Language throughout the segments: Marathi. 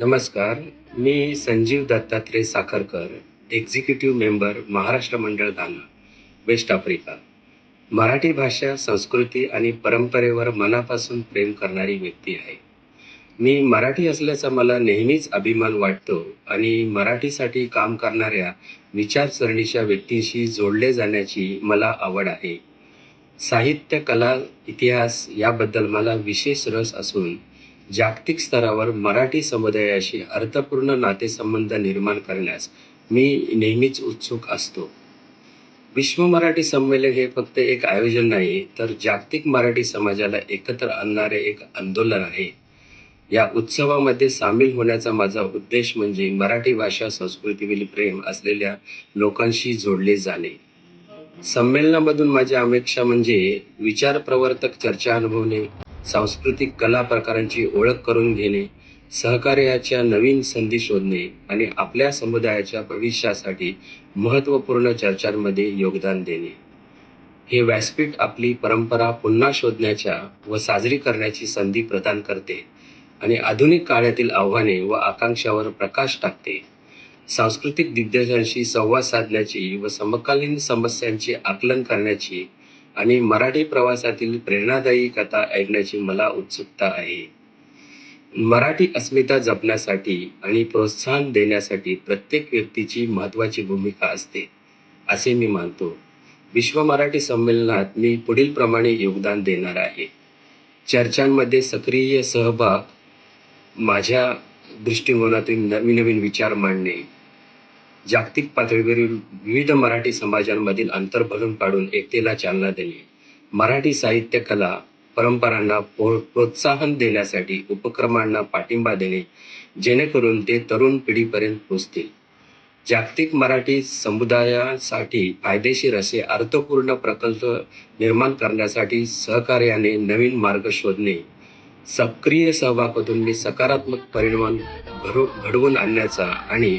नमस्कार मी संजीव दत्तात्रय साखरकर एक्झिक्युटिव्ह मेंबर महाराष्ट्र मंडळ घाना वेस्ट आफ्रिका मराठी भाषा संस्कृती आणि परंपरेवर मनापासून प्रेम करणारी व्यक्ती आहे. मी मराठी असल्याचा मला नेहमीच अभिमान वाटतो आणि मराठीसाठी काम करणाऱ्या विचारसरणीच्या व्यक्तींशी जोडले जाण्याची मला आवड आहे. साहित्य कला इतिहास याबद्दल मला विशेष रस असून जागतिक स्तरावर मराठी समुदायाशी अर्थपूर्ण नातेसंबंध निर्माण करण्यास मी नेहमीच उत्सुक असतो. विश्व मराठी संमेलन हे फक्त एक आयोजन नाही तर जागतिक मराठी समाजाला एकत्र आणणारे एक आंदोलन आहे. या उत्सवामध्ये सामील होण्याचा माझा उद्देश म्हणजे मराठी भाषा संस्कृतीवरील प्रेम असलेल्या लोकांशी जोडले जाणे. संमेलनामधून माझ्या अपेक्षा म्हणजे विचार प्रवर्तक चर्चा अनुभवणे सांस्कृतिक कला प्रकारांची ओळख करून घेणे सहकार्याच्या नवीन संधी शोधणे आणि आपल्या समुदायाच्या भविष्यासाठी महत्त्वपूर्ण चर्चांमध्ये योगदान देणे. हे व्यासपीठ आपली परंपरा पुन्हा शोधण्याच्या व साजरी करण्याची संधी प्रदान करते आणि आधुनिक काळातील आव्हाने व आकांक्षावर प्रकाश टाकते. सांस्कृतिक दिग्गजांशी संवाद साधण्याची व समकालीन समस्यांचे आकलन करण्याची आणि मराठी प्रवासातील प्रेरणादायी कथा ऐकण्याची मला उत्सुकता आहे. मराठी अस्मिता जपण्यासाठी आणि प्रोत्साहन देण्यासाठी प्रत्येक व्यक्तीची महत्त्वाची भूमिका असते असे मी मानतो. विश्व मराठी संमेलनात मी पुढील प्रमाणे योगदान देणार आहे. चर्चांमध्ये सक्रिय सहभाग माझ्या दृष्टिकोनातून नवीन नवीन विचार मांडणे जागतिक पातळीवरील विविध मराठी समाजांमधील अंतर भरून काढून एकतेला चालना देणे मराठी साहित्य कला परंपरांना प्रो- प्रोत्साहन देण्यासाठी उपक्रमांना पाठिंबा देणे जेणेकरून ते तरुण पिढीपर्यंत पोचतील. जागतिक मराठी समुदायासाठी फायदेशीर असे अर्थपूर्ण प्रकल्प निर्माण करण्यासाठी सहकार्याने नवीन मार्ग शोधणे सक्रिय सहभागातून मी सकारात्मक परिणाम घडवून आणण्याचा आणि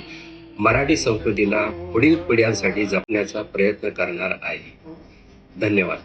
मराठी संस्कृतीला पुढील पिढ्यांसाठी जपण्याचा प्रयत्न करणार आहे. धन्यवाद.